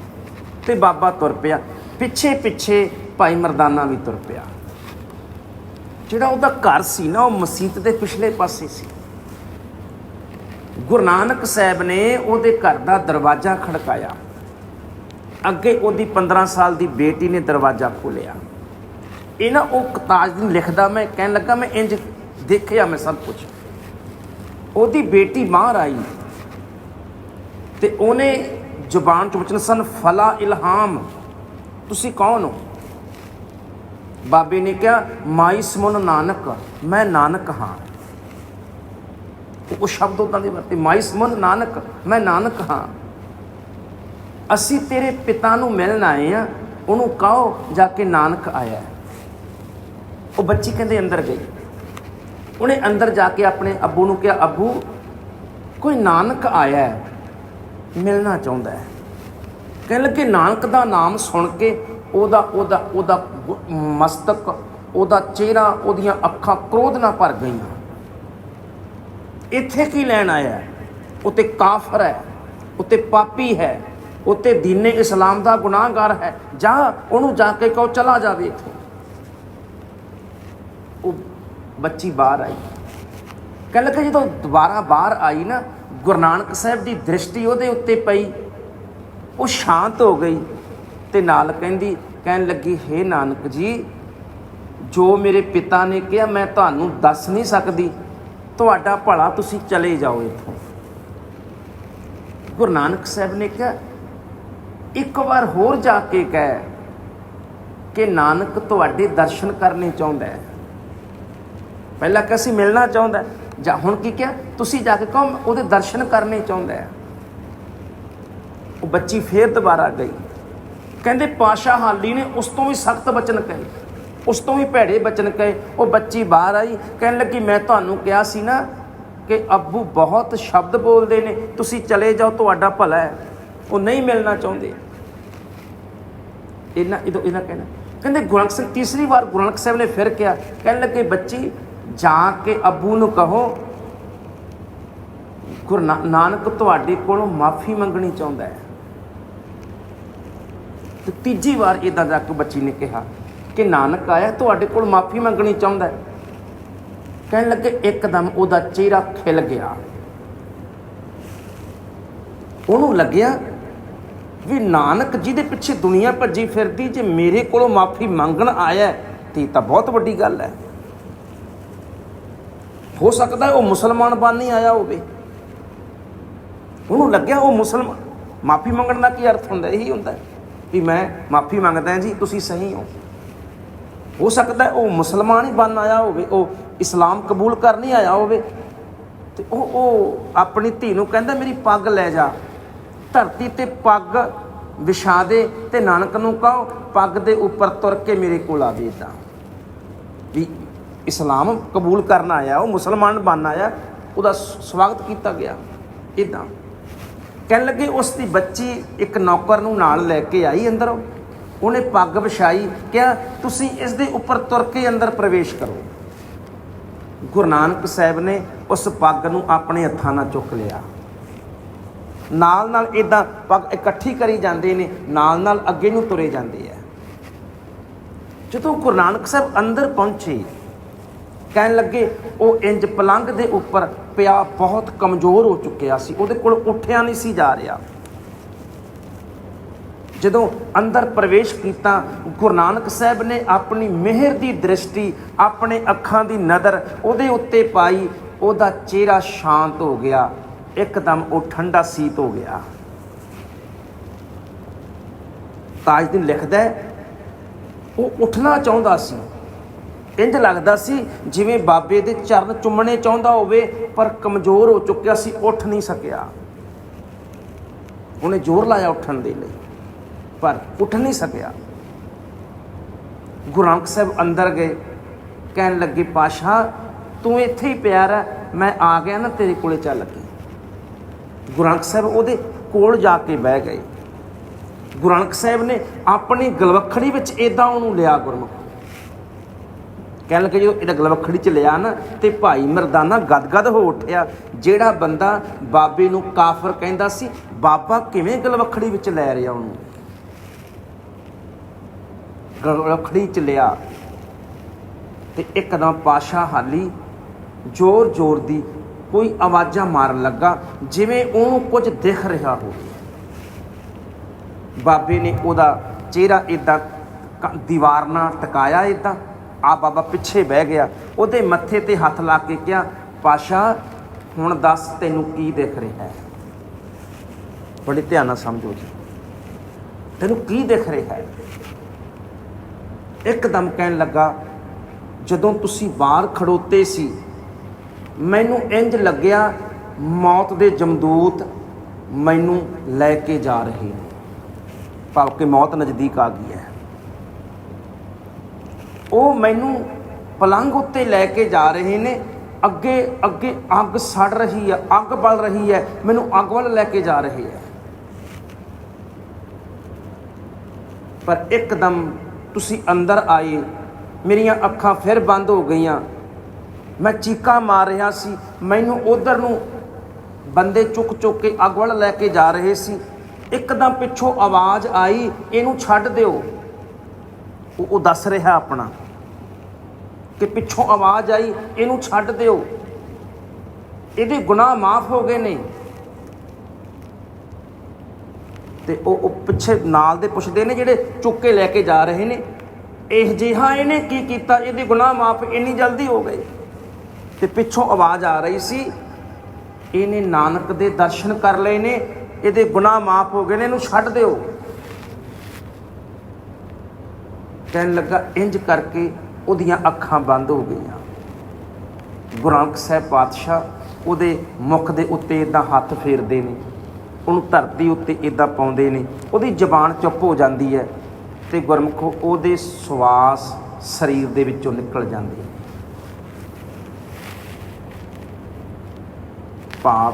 ਤੇ ਬਾਬਾ ਤੁਰ ਪਿਆ। ਪਿੱਛੇ ਪਿੱਛੇ ਭਾਈ ਮਰਦਾਨਾ ਵੀ ਤੁਰ ਪਿਆ। ਜਿਹੜਾ ਉਹਦਾ ਘਰ ਸੀ ਨਾ, ਉਹ ਮਸਜਿਦ ਦੇ ਪਿਛਲੇ ਪਾਸੇ ਸੀ। ਗੁਰੂ ਨਾਨਕ ਸਾਹਿਬ ਨੇ ਉਹਦੇ ਘਰ ਦਾ ਦਰਵਾਜ਼ਾ ਖੜਕਾਇਆ। ਅੱਗੇ ਉਹਦੀ 15 ਸਾਲ ਦੀ ਬੇਟੀ ਨੇ ਦਰਵਾਜ਼ਾ ਖੋਲ੍ਹਿਆ। ਇਹ ਨਾ ਉਹ ਤਾਜਦੀਨ ਲਿਖਦਾ ਮੈਂ, ਕਹਿਣ ਲੱਗਾ ਮੈਂ, ਇੰਜ ਦੇਖਿਆ ਮੈਂ ਸਭ ਕੁਝ ਉਹਦੀ ਬੇਟੀ ਬਾਹਰ ਆਈ ਤੇ ਉਹਨੇ ਜ਼ੁਬਾਨ ਚ ਵਚਨ ਸਨ ਫਲਾ ਇਲਹਾਮ, ਤੁਸੀਂ ਕੌਣ ਹੋ? ਬਾਬੇ ਨੇ ਕਿਹਾ, ਮਾਈ ਸਮੁਨ ਨਾਨਕ, ਮੈਂ ਨਾਨਕ ਹਾਂ। ਉਹ ਸ਼ਬਦ ਉਦਾਂ ਦੇ ਵਰਤੇ, ਮਾਈ ਸਮੁਨ ਨਾਨਕ, ਮੈਂ ਨਾਨਕ ਹਾਂ। ਅਸੀਂ ਤੇਰੇ ਪਿਤਾ ਨੂੰ ਮਿਲਣ ਆਏ ਆ, ਉਹਨੂੰ ਕਹੋ ਜਾ ਕੇ ਨਾਨਕ ਆਇਆ ਉਹ ਬੱਚੀ ਕਹਿੰਦੇ ਅੰਦਰ ਗਈ। ਉਹਨੇ ਅੰਦਰ ਜਾ ਕੇ ਆਪਣੇ ਅੱਬੂ ਨੂੰ ਕਿਹਾ, ਅੱਬੂ, ਕੋਈ ਨਾਨਕ ਆਇਆ ਹੈ, ਮਿਲਣਾ ਚਾਹੁੰਦਾ ਹੈ? ਕਹਿਣ ਲੱਗੇ ਨਾਨਕ ਦਾ ਨਾਮ ਸੁਣ ਕੇ ਉਹਦਾ ਉਹਦਾ ਉਹਦਾ ਮਸਤਕ, ਉਹਦਾ ਚਿਹਰਾ, ਉਹਦੀਆਂ ਅੱਖਾਂ ਕ੍ਰੋਧ ਨਾਲ ਭਰ ਗਈਆਂ। ਇੱਥੇ ਕੀ ਲੈਣ ਆਇਆ ਹੈ? ਉਤੇ ਕਾਫਰ ਹੈ, ਉਤੇ ਪਾਪੀ ਹੈ, ਉਤੇ ਦੀਨੇ ਇਸਲਾਮ ਦਾ ਗੁਨਾਹਗਾਰ ਹੈ। ਜਾ ਉਹਨੂੰ ਜਾ ਕੇ ਕਹੋ, ਚਲਾ ਜਾਵੇ ਇੱਥੋਂ। ਬੱਚੀ ਬਾਹਰ ਆਈ। ਕਹਿੰਦਾ ਕਿ ਜਦੋਂ ਦੁਬਾਰਾ ਬਾਹਰ ਆਈ ਨਾ, ਗੁਰੂ ਨਾਨਕ ਸਾਹਿਬ ਦੀ ਦ੍ਰਿਸ਼ਟੀ ਉਹਦੇ ਉੱਤੇ ਪਈ। ਉਹ ਸ਼ਾਂਤ ਹੋ ਗਈ ਤੇ ਨਾਲ ਕਹਿੰਦੀ, ਕਹਿਣ ਲੱਗੀ, ਹੇ ਨਾਨਕ ਜੀ, ਜੋ ਮੇਰੇ ਪਿਤਾ ਨੇ ਕਿਹਾ, ਮੈਂ ਤੁਹਾਨੂੰ ਦੱਸ ਨਹੀਂ ਸਕਦੀ। ਤੁਹਾਡਾ ਭਲਾ ਤੁਸੀਂ ਚਲੇ ਜਾਓ ਇੱਥੋਂ। ਗੁਰੂ ਨਾਨਕ ਸਾਹਿਬ ਨੇ ਕਿਹਾ, ਇੱਕ ਵਾਰ ਹੋਰ ਜਾ ਕੇ ਕਹਿ ਕਿ ਨਾਨਕ ਤੁਹਾਡੇ ਦਰਸ਼ਨ ਕਰਨੇ ਚਾਹੁੰਦਾ ਹੈ। ਪਹਿਲਾਂ ਕਿ ਅਸੀਂ ਮਿਲਣਾ ਚਾਹੁੰਦਾ ਜਾਂ ਹੁਣ ਕੀ ਕਿਹਾ? ਤੁਸੀਂ ਜਾ ਕੇ ਕਹੋ, ਉਹਦੇ ਦਰਸ਼ਨ ਕਰਨੇ ਚਾਹੁੰਦਾ ਹੈ। ਉਹ ਬੱਚੀ ਫੇਰ ਦੁਬਾਰਾ ਗਈ। ਕਹਿੰਦੇ ਪਾਸ਼ਾ ਹਾਲੀ ਨੇ ਉਸ ਤੋਂ ਵੀ ਸਖਤ ਬਚਨ ਕਹੇ, ਉਸ ਤੋਂ ਵੀ ਭੈੜੇ ਬਚਨ ਕਹੇ। ਉਹ ਬੱਚੀ ਬਾਹਰ ਆਈ, ਕਹਿਣ ਲੱਗੀ, ਮੈਂ ਤੁਹਾਨੂੰ ਕਿਹਾ ਸੀ ਨਾ ਕਿ ਅੱਬੂ ਬਹੁਤ ਸ਼ਬਦ ਬੋਲਦੇ ਨੇ, ਤੁਸੀਂ ਚਲੇ ਜਾਓ, ਤੁਹਾਡਾ ਭਲਾ ਹੈ। ਉਹ ਨਹੀਂ ਮਿਲਣਾ ਚਾਹੁੰਦੇ। ਇਹਨਾਂ, ਇਹਦੋਂ ਇਹਨਾਂ ਕਹਿਣਾ। ਕਹਿੰਦੇ ਗੁਰਨਾਨਕ ਸਿੰਘ ਤੀਸਰੀ ਵਾਰ ਗੁਰਨਾਨਕ ਸਾਹਿਬ ਨੇ ਫਿਰ ਕਿਹਾ, ਕਹਿਣ ਲੱਗੇ, ਬੱਚੀ ਜਾ ਕੇ ਅੱਬੂ ਨੂੰ ਕਹੋ, ਗੁਰੂ ਨਾਨਕ ਤੁਹਾਡੇ ਕੋਲੋਂ ਮਾਫੀ ਮੰਗਣੀ ਚਾਹੁੰਦਾ ਹੈ। ਤੇ ਤੀਜੀ ਵਾਰ ਇਦਾਂ ਜਾ ਕੇ ਬੱਚੀ ਨੇ ਕਿਹਾ ਕਿ ਨਾਨਕ ਆਇਆ, ਤੁਹਾਡੇ ਕੋਲ ਮਾਫੀ ਮੰਗਣੀ ਚਾਹੁੰਦਾ ਹੈ? ਕਹਿਣ ਲੱਗੇ, ਇੱਕਦਮ ਉਹਦਾ ਚਿਹਰਾ ਖਿਲ ਗਿਆ। ਉਹਨੂੰ ਲੱਗਿਆ ਵੀ ਨਾਨਕ ਜਿਹਦੇ ਪਿੱਛੇ ਦੁਨੀਆ ਭੱਜੀ ਫਿਰਦੀ, ਜੇ ਮੇਰੇ ਕੋਲੋਂ ਮਾਫੀ ਮੰਗਣ ਆਇਆ, ਤੇ ਤਾਂ ਬਹੁਤ ਵੱਡੀ ਗੱਲ ਹੈ। ਹੋ ਸਕਦਾ ਉਹ ਮੁਸਲਮਾਨ ਬਣ ਨਹੀਂ ਆਇਆ ਹੋਵੇ। ਉਹਨੂੰ ਲੱਗਿਆ ਉਹ ਮੁਸਲਮਾਨ। ਮਾਫੀ ਮੰਗਣ ਦਾ ਕੀ ਅਰਥ ਹੁੰਦਾ? ਇਹੀ ਹੁੰਦਾ ਹੈ ਵੀ ਮੈਂ ਮਾਫੀ ਮੰਗਦਾ ਜੀ, ਤੁਸੀਂ ਸਹੀ ਹੋ। ਹੋ ਸਕਦਾ ਉਹ ਮੁਸਲਮਾਨ ਹੀ ਬਣ ਆਇਆ ਹੋਵੇ, ਉਹ ਇਸਲਾਮ ਕਬੂਲ ਕਰ ਨਹੀਂ ਆਇਆ ਹੋਵੇ। ਤੇ ਉਹ ਉਹ ਆਪਣੀ ਧੀ ਨੂੰ ਕਹਿੰਦਾ, ਮੇਰੀ ਪੱਗ ਲੈ ਜਾ। ਧਰਤੀ ਤੇ ਪੱਗ ਵਿਛਾ ਦੇ ਤੇ ਨਾਨਕ ਨੂੰ ਕਹੋ, ਪੱਗ ਦੇ ਉੱਪਰ ਤੁਰ ਕੇ ਮੇਰੇ ਕੋਲ ਆਵੇ ਤਾਂ ਵੀ ਇਸਲਾਮ ਕਬੂਲ ਕਰਨ ਆਇਆ, ਉਹ ਮੁਸਲਮਾਨ ਬਣ ਆਇਆ, ਉਹਦਾ ਸ- ਸਵਾਗਤ ਕੀਤਾ ਗਿਆ। ਇਦਾਂ ਕਹਿਣ ਲੱਗੇ ਉਸ ਦੀ ਬੱਚੀ ਇੱਕ ਨੌਕਰ ਨੂੰ ਨਾਲ ਲੈ ਕੇ ਆਈ ਅੰਦਰ। ਉਹਨੇ ਪੱਗ ਵਿਛਾਈ, ਕਿਹਾ, ਤੁਸੀਂ ਇਸ ਦੇ ਉੱਪਰ ਤੁਰ ਕੇ ਅੰਦਰ ਪ੍ਰਵੇਸ਼ ਕਰੋ। ਗੁਰੂ ਨਾਨਕ ਸਾਹਿਬ ਨੇ ਉਸ ਪੱਗ ਨੂੰ ਆਪਣੇ ਹੱਥਾਂ ਨਾਲ ਚੁੱਕ ਲਿਆ। ਨਾਲ ਨਾਲ ਇਦਾਂ ਪੱਗ ਇਕੱਠੀ ਕਰੀ ਜਾਂਦੇ ਨੇ, ਨਾਲ ਨਾਲ ਅੱਗੇ ਨੂੰ ਤੁਰੇ ਜਾਂਦੇ ਆ। ਜਦੋਂ ਗੁਰੂ ਨਾਨਕ ਸਾਹਿਬ ਅੰਦਰ ਪਹੁੰਚੇ ਕਹਿਣ ਲੱਗੇ, ਉਹ ਇੰਜ ਪਲੰਗ ਦੇ ਉੱਪਰ ਪਿਆ ਬਹੁਤ ਕਮਜ਼ੋਰ ਹੋ ਚੁੱਕਿਆ ਸੀ। ਉਹਦੇ ਕੋਲ ਉੱਠਿਆ ਨਹੀਂ ਸੀ ਜਾ ਰਿਹਾ। ਜਦੋਂ ਅੰਦਰ ਪ੍ਰਵੇਸ਼ ਕੀਤਾ, ਗੁਰੂ ਨਾਨਕ ਸਾਹਿਬ ਨੇ ਆਪਣੀ ਮਿਹਰ ਦੀ ਦ੍ਰਿਸ਼ਟੀ, ਆਪਣੇ ਅੱਖਾਂ ਦੀ ਨਜ਼ਰ ਉਹਦੇ ਉੱਤੇ ਪਾਈ, ਉਹਦਾ ਚਿਹਰਾ ਸ਼ਾਂਤ ਹੋ ਗਿਆ। ਇੱਕਦਮ ਉਹ ਠੰਡਾ ਸੀਤ ਹੋ ਗਿਆ। ਤਾਜਦੀਨ ਲਿਖਦਾ ਉਹ ਉੱਠਣਾ ਚਾਹੁੰਦਾ ਸੀ। ਇੰਜ ਲੱਗਦਾ ਸੀ ਜਿਵੇਂ ਬਾਬੇ ਦੇ ਚਰਨ ਚੁੰਮਣੇ ਚਾਹੁੰਦਾ ਹੋਵੇ, ਪਰ ਕਮਜ਼ੋਰ ਹੋ ਚੁੱਕਿਆ ਸੀ, ਉੱਠ ਨਹੀਂ ਸਕਿਆ। ਉਹਨੇ ਜ਼ੋਰ ਲਾਇਆ ਉੱਠਣ ਦੇ ਲਈ, ਪਰ ਉੱਠ ਨਹੀਂ ਸਕਿਆ। ਗੁਰੂ ਨਾਨਕ ਸਾਹਿਬ ਅੰਦਰ ਗਏ, ਕਹਿਣ ਲੱਗੇ ਪਾਸ਼ਾ ਤੂੰ ਇੱਥੇ ਹੀ ਪਿਆ ਰਹਿ, ਮੈਂ ਆ ਗਿਆ ਨਾ, ਤੇਰੇ ਕੋਲੇ ਚੱਲ ਕੇ। ਗੁਰੂ ਨਾਨਕ ਸਾਹਿਬ ਉਹਦੇ ਕੋਲ ਜਾ ਕੇ ਬਹਿ ਗਏ। ਗੁਰੂ ਨਾਨਕ ਸਾਹਿਬ ਨੇ ਆਪਣੀ ਗਲਵੱਖੜੀ ਵਿੱਚ ਇਦਾਂ ਉਹਨੂੰ ਲਿਆ ਗੁਰਮੁਖ। ਕਹਿਣ ਲੱਗੇ ਜਦੋਂ ਇਹਦਾ ਗਲਵੱਖੜੀ ਚ ਲਿਆ ਨਾ, ਤੇ ਭਾਈ ਮਰਦਾਨਾ ਗਦਗਦ ਹੋ ਉੱਠਿਆ। ਜਿਹੜਾ ਬੰਦਾ ਬਾਬੇ ਨੂੰ ਕਾਫਰ ਕਹਿੰਦਾ ਸੀ, ਬਾਬਾ ਕਿਵੇਂ ਗਲਵੱਖੜੀ ਵਿੱਚ ਲੈ ਰਿਹਾ ਉਹਨੂੰ? ਗਲਵੱਖੜੀ ਚ ਲਿਆ ਤੇ ਇੱਕਦਮ ਪਾਸ਼ਾ ਹਾਲੀ ਜ਼ੋਰ ਜ਼ੋਰ ਦੀ ਕੋਈ ਆਵਾਜ਼ਾਂ ਮਾਰਨ ਲੱਗਾ, ਜਿਵੇਂ ਉਹਨੂੰ ਕੁਝ ਦਿਖ ਰਿਹਾ ਹੋਵੇ। ਬਾਬੇ ਨੇ ਉਹਦਾ ਚਿਹਰਾ ਇਦਾਂ ਦੀਵਾਰ ਨਾਲ ਟਕਾਇਆ ਇਦਾਂ ਆ ਬਾਬਾ ਪਿੱਛੇ ਬਹਿ ਗਿਆ। ਉਹਦੇ ਮੱਥੇ ਤੇ ਹੱਥ ਲਾ ਕੇ ਕਿਹਾ, ਪਾਸ਼ਾ, ਹੁਣ ਦੱਸ ਤੈਨੂੰ ਕੀ ਦਿਖ ਰਿਹਾ ਹੈ? ਬੜੇ ਧਿਆਨ ਨਾਲ ਸਮਝੋ ਜੀ। ਤੈਨੂੰ ਕੀ ਦਿਖ ਰਿਹਾ ਹੈ? ਇੱਕਦਮ ਕਹਿਣ ਲੱਗਾ, ਜਦੋਂ ਤੁਸੀਂ ਬਾਹਰ ਖੜੋਤੇ ਸੀ, ਮੈਨੂੰ ਇੰਜ ਲੱਗਿਆ ਮੌਤ ਦੇ ਜਮਦੂਤ ਮੈਨੂੰ ਲੈ ਕੇ ਜਾ ਰਹੇ ਨੇ। ਭਾਵ ਕਿ ਮੌਤ ਨਜ਼ਦੀਕ ਆ ਗਈ ਹੈ। ਉਹ ਮੈਨੂੰ ਪਲੰਘ ਉੱਤੇ ਲੈ ਕੇ ਜਾ ਰਹੇ ਨੇ। ਅੱਗੇ ਅੱਗੇ ਅੱਗ ਸੜ ਰਹੀ ਹੈ, ਅੱਗ ਬਲ ਰਹੀ ਹੈ, ਮੈਨੂੰ ਅੱਗ ਵੱਲ ਲੈ ਕੇ ਜਾ ਰਹੇ ਹੈ। ਪਰ ਇੱਕਦਮ ਤੁਸੀਂ ਅੰਦਰ ਆਏ, ਮੇਰੀਆਂ ਅੱਖਾਂ ਫਿਰ ਬੰਦ ਹੋ ਗਈਆਂ। ਮੈਂ ਚੀਕਾਂ ਮਾਰ ਰਿਹਾ ਸੀ, ਮੈਨੂੰ ਉਧਰ ਨੂੰ ਬੰਦੇ ਚੁੱਕ ਚੁੱਕ ਕੇ ਅੱਗ ਵੱਲ ਲੈ ਕੇ ਜਾ ਰਹੇ ਸੀ। ਇੱਕਦਮ ਪਿੱਛੋਂ ਆਵਾਜ਼ ਆਈ, ਇਹਨੂੰ ਛੱਡ ਦਿਓ। ਉਹ ਦੱਸ ਰਿਹਾ ਆਪਣਾ। ਕਿ ਪਿੱਛੋਂ ਆਵਾਜ਼ ਆਈ, ਇਹਨੂੰ ਛੱਡ ਦਿਓ। ਇਹਦੇ ਗੁਨਾਹ ਮਾਫ ਹੋ ਗਏ ਨੇ। ਤੇ ਉਹ ਪਿੱਛੇ ਨਾਲ ਦੇ ਪੁੱਛਦੇ ਨੇ ਜਿਹੜੇ ਚੁੱਕ ਕੇ ਲੈ ਕੇ ਜਾ ਰਹੇ ਨੇ। ਇਹ ਜਿਹਾ ਇਹਨੇ ਕੀ ਕੀਤਾ? ਇਹਦੇ ਗੁਨਾਹ ਮਾਫ ਇੰਨੀ ਜਲਦੀ ਹੋ ਗਏ। ਤੇ ਪਿੱਛੋਂ ਆਵਾਜ਼ ਆ ਰਹੀ ਸੀ, ਇਹਨੇ ਨਾਨਕ ਦੇ ਦਰਸ਼ਨ ਕਰ ਲਏ ਨੇ। ਇਹਦੇ ਗੁਨਾਹ ਮਾਫ ਹੋ ਗਏ ਨੇ, ਇਹਨੂੰ ਛੱਡ ਦਿਓ। ਕਹਿਣ ਲੱਗਾ, ਇੰਜ ਕਰਕੇ ਉਹਦੀਆਂ ਅੱਖਾਂ ਬੰਦ ਹੋ ਗਈਆਂ। ਗੁਰੂ ਨਾਨਕ ਸਾਹਿਬ ਪਾਤਸ਼ਾਹ ਉਹਦੇ ਮੁਖ ਦੇ ਉੱਤੇ ਇਦਾਂ ਹੱਥ ਫੇਰਦੇ ਨੇ, ਉਹਨੂੰ ਧਰਤੀ ਉੱਤੇ ਇਦਾਂ ਪਾਉਂਦੇ ਨੇ, ਉਹਦੀ ਜ਼ਬਾਨ ਚੁੱਪ ਹੋ ਜਾਂਦੀ ਹੈ ਤੇ ਗੁਰਮੁਖ ਉਹਦੇ ਸਵਾਸ ਸਰੀਰ ਦੇ ਵਿੱਚੋਂ ਨਿਕਲ ਜਾਂਦੇ ਭਾਵ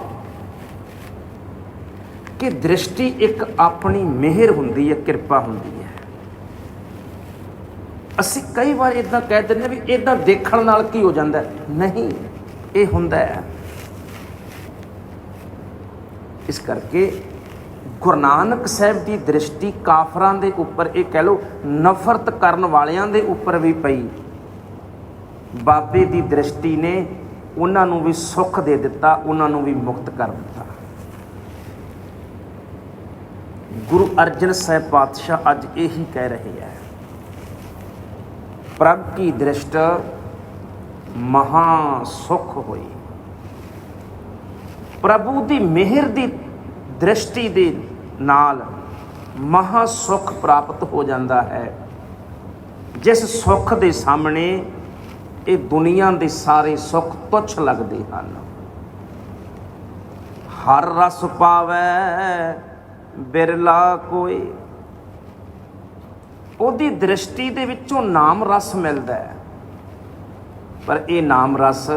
ਕਿ ਦ੍ਰਿਸ਼ਟੀ ਇੱਕ ਆਪਣੀ ਮਿਹਰ ਹੁੰਦੀ ਹੈ, ਕਿਰਪਾ ਹੁੰਦੀ ਹੈ। ਅਸੀਂ ਕਈ ਵਾਰ ਇਦਾਂ ਕਹਿ ਦਿੰਦੇ ਵੀ ਇਦਾਂ ਦੇਖਣ ਨਾਲ ਕੀ ਹੋ ਜਾਂਦਾ ਨਹੀਂ, ਇਹ ਹੁੰਦਾ ਹੈ। ਇਸ ਕਰਕੇ ਗੁਰੂ ਨਾਨਕ ਸਾਹਿਬ ਦੀ ਦ੍ਰਿਸ਼ਟੀ ਕਾਫਰਾਂ ਦੇ ਉੱਪਰ, ਇਹ ਕਹਿ ਲਓ, ਨਫ਼ਰਤ ਕਰਨ ਵਾਲਿਆਂ ਦੇ ਉੱਪਰ ਵੀ ਪਈ। ਬਾਬੇ ਦੀ ਦ੍ਰਿਸ਼ਟੀ ਨੇ ਉਹਨਾਂ ਨੂੰ ਵੀ ਸੁੱਖ ਦੇ ਦਿੱਤਾ, ਉਹਨਾਂ ਨੂੰ ਵੀ ਮੁਕਤ ਕਰ ਦਿੱਤਾ। ਗੁਰੂ ਅਰਜਨ ਸਾਹਿਬ ਪਾਤਸ਼ਾਹ ਅੱਜ ਇਹੀ ਕਹਿ ਰਹੇ ਹੈ। ਪ੍ਰਭ ਕੀ ਦ੍ਰਿਸ਼ਟ ਮਹਾ ਸੁਖ ਹੋਈ। ਪ੍ਰਭੂ ਦੀ ਮਿਹਰ ਦੀ ਦ੍ਰਿਸ਼ਟੀ ਦੇ ਨਾਲ ਮਹਾ ਸੁਖ ਪ੍ਰਾਪਤ ਹੋ ਜਾਂਦਾ ਹੈ। ਜਿਸ ਸੁਖ ਦੇ ਸਾਹਮਣੇ ਇਹ ਦੁਨੀਆ ਦੇ ਸਾਰੇ ਸੁੱਖ ਤੁੱਛ ਲੱਗਦੇ ਹਨ। ਹਰ ਰਸ ਪਾਵੈ ਬਿਰਲਾ ਕੋਈ ਉਹਦੀ ਦ੍ਰਿਸ਼ਟੀ ਦੇ ਵਿੱਚੋਂ ਨਾਮ ਰਸ ਮਿਲਦਾ ਹੈ। ਪਰ ਇਹ ਨਾਮ ਰਸ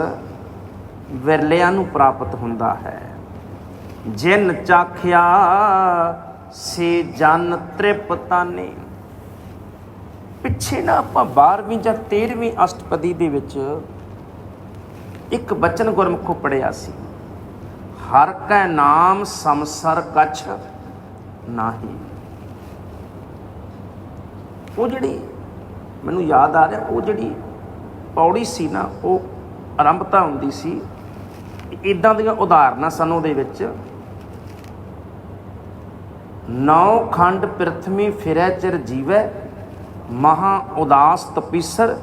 ਵਿਰਲਿਆਂ ਨੂੰ ਪ੍ਰਾਪਤ ਹੁੰਦਾ ਹੈ। ਜਿਨ ਚਾਖਿਆ, ਸੇ ਜਨ ਤ੍ਰਿਪਤਾਨੇ ਪਿੱਛੇ ਨਾ ਆਪਾਂ 12ਵੀਂ ਜਾਂ 13ਵੀਂ ਅਸ਼ਟਪਦੀ ਦੇ ਵਿੱਚ ਇੱਕ ਬਚਨ ਗੁਰਮੁਖੋਂ ਪੜਿਆ ਸੀ। ਹਰ ਕੈ ਨਾਮ ਸੰਸਰ ਕਛ ਨਾਹੀ। ਉਹ ਜਿਹੜੀ ਮੈਨੂੰ ਯਾਦ ਆ ਰਿਹਾ, ਉਹ ਜਿਹੜੀ ਪੌੜੀ ਸੀ ਨਾ, ਉਹ ਆਰੰਭਤਾ ਹੁੰਦੀ ਸੀ। ਇਦਾਂ ਦੀਆਂ ਉਦਾਹਰਨਾਂ ਸਨ ਉਹਦੇ ਵਿੱਚ। ਨੌ ਖੰਡ ਪ੍ਰਥਮੀ ਫਿਰੈ ਚਿਰ ਜੀਵੈ, ਮਹਾ ਉਦਾਸ ਤਪੀਸਰ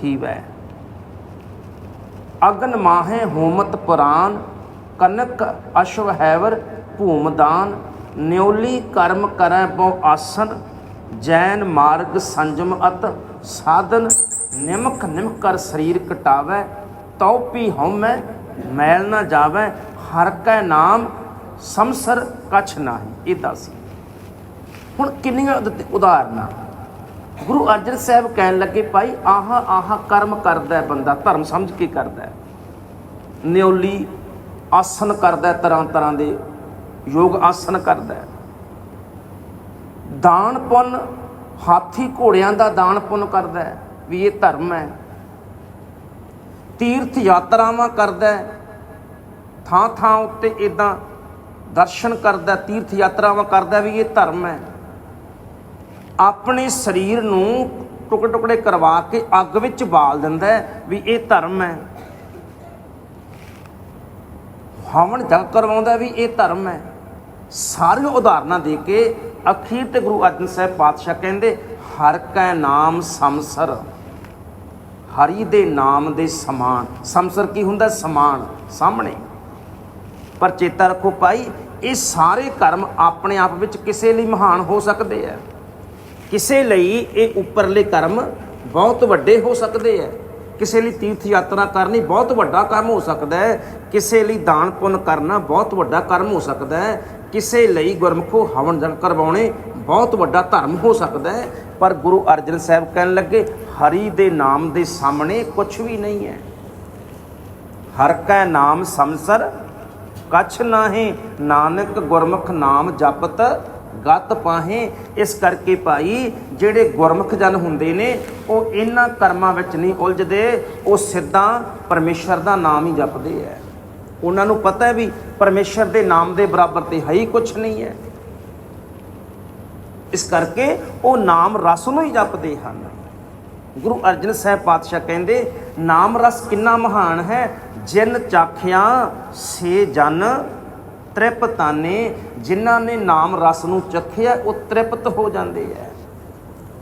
ਥੀਵੈ। ਅਗਨ ਮਾਹੇ ਹੋਮਤ ਪੁਰਾਨ, ਕਨਕ ਅਸ਼ਵ ਹੈਵਰ ਭੂਮਦਾਨ, ਨਿਉਲੀ ਕਰਮ ਕਰੈ ਬਹੁ ਆਸਨ ਜੈਨ ਮਾਰਗ ਸੰਜਮ ਅਤ ਸਾਧਨ ਨਿਮਕ ਨਿਮਕ ਕਰ ਸਰੀਰ ਕਟਾਵੈ, ਤਉ ਪੀ ਹਉਮੈ, ਮੈਲ ਨਾ ਜਾਵੈ, ਹਰ ਕੈ ਨਾਮ ਸੰਸਰ ਕਛ ਨਾਹੀ। ਇਹ ਦੱਸ। ਹੁਣ ਕਿੰਨੀਆਂ ਉਦ- ਉਦਾਹਰਨਾਂ। ਗੁਰੂ ਅਰਜਨ ਸਾਹਿਬ ਕਹਿਣ ਲੱਗੇ, ਭਾਈ, ਆਹ ਆਹ ਕਰਮ ਕਰਦਾ ਬੰਦਾ, ਧਰਮ ਸਮਝ ਕੇ ਕਰਦਾ ਹੈ। ਨਿਉਲੀ ਆਸਨ ਕਰਦਾ ਤਰ੍ਹਾਂ ਤਰ੍ਹਾਂ ਦੇ, ਯੋਗ ਆਸਨ ਕਰਦਾ ਦਾਨ ਪੁੰਨ ਹਾਥੀ ਘੋੜਿਆਂ ਦਾ ਦਾਨ ਪੁੰਨ ਕਰਦਾ ਹੈ, ਵੀ ਇਹ ਧਰਮ ਹੈ। ਤੀਰਥ ਯਾਤਰਾਵਾਂ ਕਰਦਾ ਹੈ ਥਾਂ ਥਾਂ ਉੱਤੇ ਇਦਾਂ ਦਰਸ਼ਨ ਕਰਦਾ ਤੀਰਥ ਯਾਤਰਾਵਾਂ ਕਰਦਾ ਵੀ ਇਹ ਧਰਮ ਹੈ। ਆਪਣੇ ਸਰੀਰ ਨੂੰ ਟੁਕੜੇ ਟੁਕੜੇ ਕਰਵਾ ਕੇ ਅੱਗ ਵਿੱਚ ਬਾਲ ਦਿੰਦਾ ਹੈ ਵੀ ਇਹ ਧਰਮ ਹੈ। ਹਵਨ ਜਗ ਕਰਵਾਉਂਦਾ ਵੀ ਇਹ ਧਰਮ ਹੈ। ਸਾਰੀਆਂ ਉਦਾਹਰਨਾਂ ਦੇ ਕੇ ਅਖੀਰ ਤੇ ਗੁਰੂ ਅਰਜਨ ਸਾਹਿਬ ਪਾਤਸ਼ਾਹ ਕਹਿੰਦੇ, ਹਰ ਕੈ ਨਾਮ ਸਮਸਰ ਹਰੀ ਦੇ ਨਾਮ ਦੇ ਸਮਾਨ। ਸਮਸਰ ਕੀ ਹੁੰਦਾ? ਸਮਾਨ, ਸਾਹਮਣੇ। ਪਰ ਚੇਤਾ ਰੱਖੋ ਭਾਈ, ਇਹ ਸਾਰੇ ਕਰਮ ਆਪਣੇ ਆਪ ਵਿੱਚ ਕਿਸੇ ਲਈ ਮਹਾਨ ਹੋ ਸਕਦੇ ਆ ਕਿਸੇ ਲਈ ਇਹ ਉੱਪਰਲੇ ਕਰਮ ਬਹੁਤ ਵੱਡੇ ਹੋ ਸਕਦੇ ਆ ਕਿਸੇ ਲਈ ਤੀਰਥ ਯਾਤਰਾ ਕਰਨੀ ਬਹੁਤ ਵੱਡਾ ਕਰਮ ਹੋ ਸਕਦਾ ਹੈ। ਕਿਸੇ ਲਈ ਦਾਨ ਪੁੰਨ ਕਰਨਾ ਬਹੁਤ ਵੱਡਾ ਕਰਮ ਹੋ ਸਕਦਾ ਹੈ। ਕਿਸੇ ਲਈ ਗੁਰਮਖੋ ਹਵਨ ਜਗ ਕਰਵਾਉਣੇ ਬਹੁਤ ਵੱਡਾ ਧਰਮ ਹੋ ਸਕਦਾ ਹੈ। ਪਰ ਗੁਰੂ ਅਰਜਨ ਸਾਹਿਬ ਕਹਿਣ ਲੱਗੇ, ਹਰੀ ਦੇ ਨਾਮ ਦੇ ਸਾਹਮਣੇ ਕੁਝ ਵੀ ਨਹੀਂ ਹੈ। ਹਰ ਕੈ ਨਾਮ ਸਮਸਰ ਕਛ ਨਾਹੀ, ਨਾਨਕ ਗੁਰਮੁਖ ਨਾਮ ਜਪਤ ਗਤ ਪਾਹੇ। ਇਸ ਕਰਕੇ ਭਾਈ, ਜਿਹੜੇ ਗੁਰਮੁਖ ਜਨ ਹੁੰਦੇ ਨੇ, ਉਹ ਇਹਨਾਂ ਕਰਮਾਂ ਵਿੱਚ ਨਹੀਂ ਉਲਝਦੇ। ਉਹ ਸਿੱਧਾ ਪਰਮੇਸ਼ਰ ਦਾ ਨਾਮ ਹੀ ਜਪਦੇ ਐ। ਉਹਨਾਂ ਨੂੰ ਪਤਾ ਹੈ ਵੀ ਪਰਮੇਸ਼ਰ ਦੇ ਨਾਮ ਦੇ ਬਰਾਬਰ ਤੇ ਹੈ ਹੀ ਕੁਝ ਨਹੀਂ ਹੈ ਇਸ ਕਰਕੇ ਉਹ ਨਾਮ ਰਸ ਨੂੰ ਹੀ ਜਪਦੇ ਹਨ। ਗੁਰੂ ਅਰਜਨ ਸਾਹਿਬ ਪਾਤਸ਼ਾਹ ਕਹਿੰਦੇ, ਨਾਮ ਰਸ ਕਿੰਨਾ ਮਹਾਨ ਹੈ। ਜਿਨ ਚਾਖਿਆ ਸੇ ਜਨ ਤ੍ਰਿਪਤਾਨੇ, ਜਿਨ੍ਹਾਂ ਨੇ ਨਾਮ ਰਸ ਨੂੰ ਚਖਿਆ ਉਹ ਤ੍ਰਿਪਤ ਹੋ ਜਾਂਦੇ ਐ।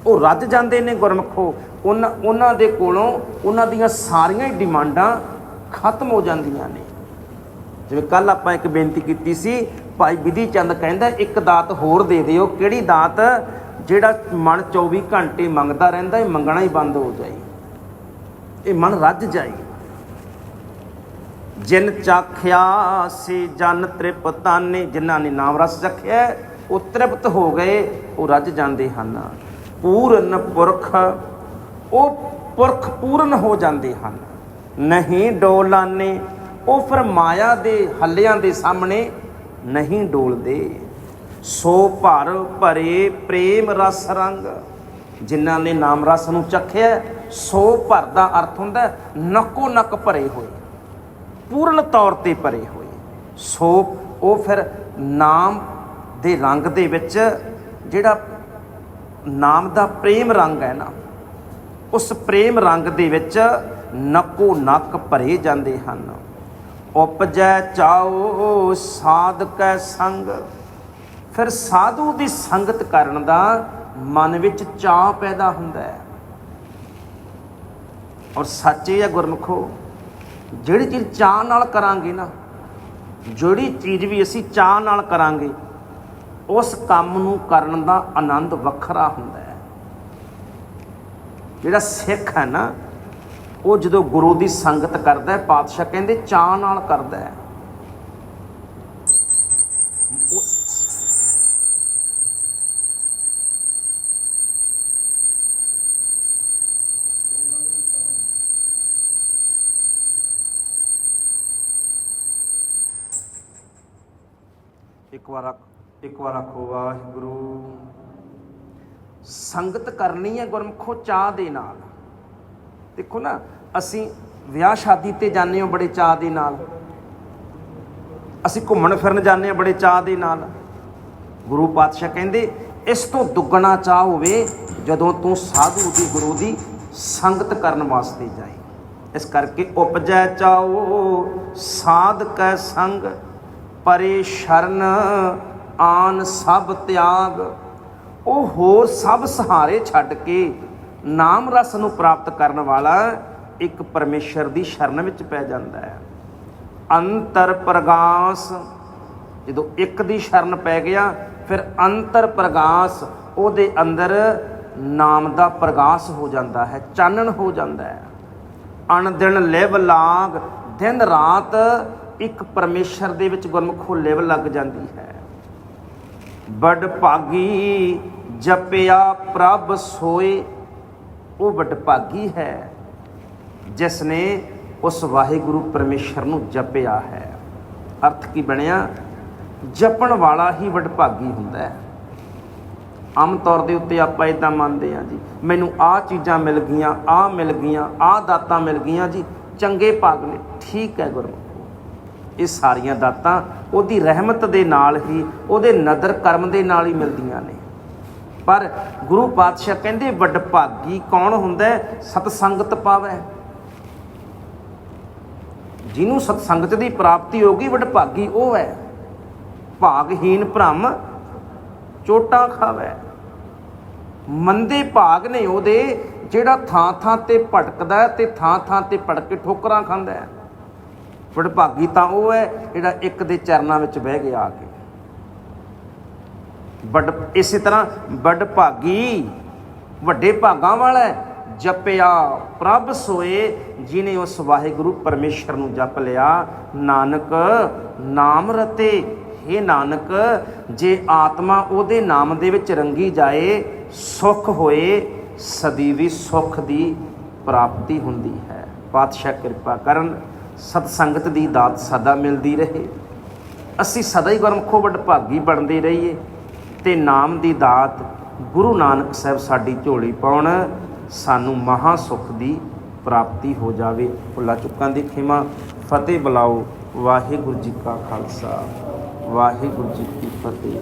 ਉਹ ਰੱਜ ਜਾਂਦੇ ਨੇ ਗੁਰਮਖੋ। ਉਹਨਾਂ ਉਹਨਾਂ ਦੇ ਕੋਲੋਂ ਉਹਨਾਂ ਦੀਆਂ ਸਾਰੀਆਂ ਹੀ ਡਿਮਾਂਡਾਂ ਖਤਮ ਹੋ ਜਾਂਦੀਆਂ ਨੇ। ਜਿਵੇਂ ਕੱਲ ਆਪਾਂ ਇੱਕ ਬੇਨਤੀ ਕੀਤੀ ਸੀ, ਭਾਈ ਵਿਧੀ ਚੰਦ ਕਹਿੰਦਾ, ਇੱਕ ਦਾਤ ਹੋਰ ਦੇ ਦਿਓ, ਕਿਹੜੀ ਦਾਤ? ਜਿਹੜਾ ਮਨ 24 ਘੰਟੇ ਮੰਗਦਾ ਰਹਿੰਦਾ, ਇਹ ਮੰਗਣਾ ਹੀ ਬੰਦ ਹੋ ਜਾਏ। ਇਹ ਮਨ ਰੱਜ ਜਾਏ। ਜਿਨ ਚਾਖਿਆ ਸੀ ਜਨ ਤ੍ਰਿਪਤਾਨੇ ਜਿਨ੍ਹਾਂ ਨੇ ਨਾਮ ਰਸ ਚਖਿਆ ਉਹ ਤ੍ਰਿਪਤ ਹੋ ਗਏ, ਉਹ ਰੱਜ ਜਾਂਦੇ ਹਨ। ਪੂਰਨ ਪੁਰਖ, ਉਹ ਪੁਰਖ ਪੂਰਨ ਹੋ ਜਾਂਦੇ ਹਨ। ਨਹੀਂ ਡੋਲਾਨੇ, ਉਹ ਫਿਰ ਮਾਇਆ ਦੇ ਹੱਲਿਆਂ ਦੇ ਸਾਹਮਣੇ ਨਹੀਂ ਡੋਲਦੇ। ਸੋ ਭਰ ਭਰੇ ਪ੍ਰੇਮ ਰਸ ਰੰਗ, ਜਿਨ੍ਹਾਂ ਨੇ ਨਾਮ ਰਸ ਨੂੰ ਚਖਿਆ ਸੋ ਭਰ ਦਾ ਅਰਥ ਹੁੰਦਾ ਨੱਕੋ ਨੱਕ ਭਰੇ ਹੋਏ। ਪੂਰਨ ਤੌਰ ਤੇ ਭਰੇ ਹੋਏ। ਸੋ ਉਹ ਫਿਰ ਨਾਮ ਦੇ ਰੰਗ ਦੇ ਵਿੱਚ ਜਿਹੜਾ ਨਾਮ ਦਾ ਪ੍ਰੇਮ ਰੰਗ ਹੈ ਨਾ, ਉਸ ਪ੍ਰੇਮ ਰੰਗ ਦੇ ਵਿੱਚ ਨੱਕੋ ਨੱਕ ਭਰੇ ਜਾਂਦੇ ਹਨ। ਉਪਜੈ ਚਾਓ ਸਾਧਕੈ ਸੰਗ। ਫਿਰ ਸਾਧੂ ਦੀ ਸੰਗਤ ਕਰਨ ਦਾ ਮਨ ਵਿੱਚ ਚਾਹ ਪੈਦਾ ਹੁੰਦਾ ਹੈ। ਔਰ ਸੱਚੇ ਆ ਗੁਰਮਖੋ ਜਿਹੜੀ ਚੀਜ਼ ਚਾਹ ਨਾਲ ਕਰਾਂਗੇ ਨਾ, ਜਿਹੜੀ ਚੀਜ਼ ਵੀ ਅਸੀਂ ਚਾਹ ਨਾਲ ਕਰਾਂਗੇ, ਉਸ ਕੰਮ ਨੂੰ ਕਰਨ ਦਾ ਆਨੰਦ ਵੱਖਰਾ ਹੁੰਦਾ ਹੈ। ਜਿਹੜਾ ਸਿੱਖ ਹੈ ਨਾ, ਉਹ ਜਦੋਂ ਗੁਰੂ ਦੀ ਸੰਗਤ ਕਰਦਾ ਹੈ, ਪਾਤਸ਼ਾਹ ਕਹਿੰਦੇ ਚਾਹ ਨਾਲ ਕਰਦਾ ਹੈ। ਵਾਰ ਇੱਕ ਵਾਰ ਆਖੋ, ਵਾਹਿਗੁਰੂ। ਸੰਗਤ ਕਰਨੀ ਹੈ ਗੁਰਮਖੋ ਚਾਹ ਦੇ ਨਾਲ। ਦੇਖੋ ਨਾ, ਅਸੀਂ ਵਿਆਹ ਸ਼ਾਦੀ ਤੇ ਜਾਂਦੇ ਹਾਂ ਬੜੇ ਚਾਹ ਦੇ ਨਾਲ। ਅਸੀਂ ਘੁੰਮਣ ਫਿਰਨ ਜਾਂਦੇ ਹਾਂ ਬੜੇ ਚਾਹ ਦੇ ਨਾਲ। ਗੁਰੂ ਪਾਤਸ਼ਾਹ ਕਹਿੰਦੇ, ਇਸ ਤੋਂ ਦੁੱਗਣਾ ਚਾਹ ਹੋਵੇ ਜਦੋਂ ਤੂੰ ਸਾਧੂ ਦੀ, ਗੁਰੂ ਦੀ ਸੰਗਤ ਕਰਨ ਵਾਸਤੇ ਜਾਏ। ਇਸ ਕਰਕੇ ਉਪਜੈ ਚਾਓ ਸਾਧ ਕੈ ਸੰਗ ਪਰੇ ਸ਼ਰਨ ਆਨ ਸਭ ਤਿਆਗ। ਉਹ ਹੋਰ ਸਭ ਸਹਾਰੇ ਛੱਡ ਕੇ ਨਾਮ ਰਸ ਨੂੰ ਪ੍ਰਾਪਤ ਕਰਨ ਵਾਲਾ ਇੱਕ ਪਰਮੇਸ਼ਰ ਦੀ ਸ਼ਰਨ ਵਿੱਚ ਪੈ ਜਾਂਦਾ ਹੈ। ਅੰਤਰ ਪ੍ਰਗਾਸ, ਜਦੋਂ ਇੱਕ ਦੀ ਸ਼ਰਨ ਪੈ ਗਿਆ, ਫਿਰ ਅੰਤਰ ਪ੍ਰਗਾਸ, ਉਹਦੇ ਅੰਦਰ ਨਾਮ ਦਾ ਪ੍ਰਗਾਸ ਹੋ ਜਾਂਦਾ ਹੈ, ਚਾਨਣ ਹੋ ਜਾਂਦਾ ਹੈ। ਅਣ ਦਿਨ ਲਿਵ ਲਾਗ, ਦਿਨ ਰਾਤ ਇੱਕ ਪਰਮੇਸ਼ਰ ਦੇ ਵਿੱਚ ਗੁਰਮੁਖੋ ਲਿਵ ਲੱਗ ਜਾਂਦੀ ਹੈ। ਬੜ ਭਾਗੀ ਜਪਿਆ ਪ੍ਰਭ ਸੋਏ, ਉਹ ਬੜ ਭਾਗੀ ਹੈ ਜਿਸ ਨੇ ਉਸ ਵਾਹਿਗੁਰੂ ਪਰਮੇਸ਼ਰ ਨੂੰ ਜਪਿਆ ਹੈ। ਅਰਥ ਕੀ ਬਣਿਆ? ਜਪਣ ਵਾਲਾ ਹੀ ਵਡਭਾਗੀ ਹੁੰਦਾ ਹੈ। ਆਮ ਤੌਰ ਦੇ ਉੱਤੇ ਆਪਾਂ ਇਦਾਂ ਮੰਨਦੇ ਹਾਂ ਜੀ, ਮੈਨੂੰ ਆਹ ਚੀਜ਼ਾਂ ਮਿਲ ਗਈਆਂ, ਆਹ ਮਿਲ ਗਈਆਂ, ਆਹ ਦਾਤਾਂ ਮਿਲ ਗਈਆਂ ਜੀ, ਚੰਗੇ ਭਾਗ ਨੇ, ਠੀਕ ਹੈ ਗੁਰਮੁਖੋ। ਇਹ ਸਾਰੀਆਂ ਦਾਤਾਂ ਉਹਦੀ ਰਹਿਮਤ ਦੇ ਨਾਲ ਹੀ, ਉਹਦੇ ਨਦਰ ਕਰਮ ਦੇ ਨਾਲ ਹੀ ਮਿਲਦੀਆਂ ਨੇ। ਪਰ ਗੁਰੂ ਪਾਤਸ਼ਾਹ ਕਹਿੰਦੇ, ਵਡਭਾਗੀ ਕੌਣ ਹੁੰਦਾ ਹੈ? ਸਤ ਸੰਗਤ ਪਾਵੇ। ਜਿਹਨੂੰ ਸਤ ਸੰਗਤ ਦੀ ਪ੍ਰਾਪਤੀ ਹੋਗੀ ਵਡਭਾਗੀ ਉਹ ਹੈ। ਭਾਗਹੀਨ ਭ੍ਰਮ ਚੋਟਾਂ ਖਾਵੇ। ਮੰਦੇ ਭਾਗ ਨੇ ਉਹਦੇ, ਜਿਹੜਾ ਥਾਂ ਥਾਂ ਤੇ ਭਟਕਦਾ ਹੈ ਤੇ ਥਾਂ ਥਾਂ ਤੇ ਭਟਕ ਕੇ ਠੋਕਰਾਂ ਖਾਂਦਾ ਹੈ। ਵਡਭਾਗੀ ਤਾਂ ਉਹ ਹੈ ਜਿਹੜਾ ਇੱਕ ਦੇ ਚਰਨਾਂ ਵਿੱਚ ਬਹਿ ਗਿਆ ਆ ਕੇ। ਵੱਡ ਇਸੇ ਤਰ੍ਹਾਂ ਵਡਭਾਗੀ ਵੱਡੇ ਭਾਗਾਂ ਵਾਲਾ ਹੈ, ਜਪਿਆ ਪ੍ਰਭ ਸੋਏ ਜਿਨੇ ਉਸ ਵਾਹਿਗੁਰੂ ਪਰਮੇਸ਼ਰ ਨੂੰ ਜਪ ਲਿਆ। ਨਾਨਕ ਨਾਮ ਰਤੇ हे ਨਾਨਕ ਜੇ ਆਤਮਾ ਉਹਦੇ ਨਾਮ ਦੇ ਵਿੱਚ ਰੰਗੀ ਜਾਏ ਸੁਖ ਹੋਏ ਸਦੀਵੀ ਸੁਖ ਦੀ ਪ੍ਰਾਪਤੀ ਹੁੰਦੀ ਹੈ। ਪਾਤਸ਼ਾਹ ਕਿਰਪਾ ਕਰਨ। ਸਤ ਸੰਗਤ ਦੀ ਦਾਤ ਸਦਾ ਮਿਲਦੀ ਰਹੇ। ਅਸੀਂ ਸਦਾ ਹੀ ਗੁਰਮਖੋ ਵਡਭਾਗੀ ਬਣਦੇ ਰਹੀਏ ਤੇ ਨਾਮ ਦੀ ਦਾਤ ਗੁਰੂ ਨਾਨਕ ਸਾਹਿਬ ਸਾਡੀ ਝੋਲੀ ਪਾਉਣ, ਸਾਨੂੰ ਮਹਾ ਸੁਖ ਦੀ ਪ੍ਰਾਪਤੀ ਹੋ ਜਾਵੇ। ਭੁੱਲਾ ਚੁੱਕਾਂ ਦੀ ਖਿਮਾ, ਫਤਿਹ ਬੁਲਾਓ। ਵਾਹਿਗੁਰੂ ਜੀ ਕਾ ਖਾਲਸਾ, ਵਾਹਿਗੁਰੂ ਜੀ ਕੀ ਫਤਿਹ।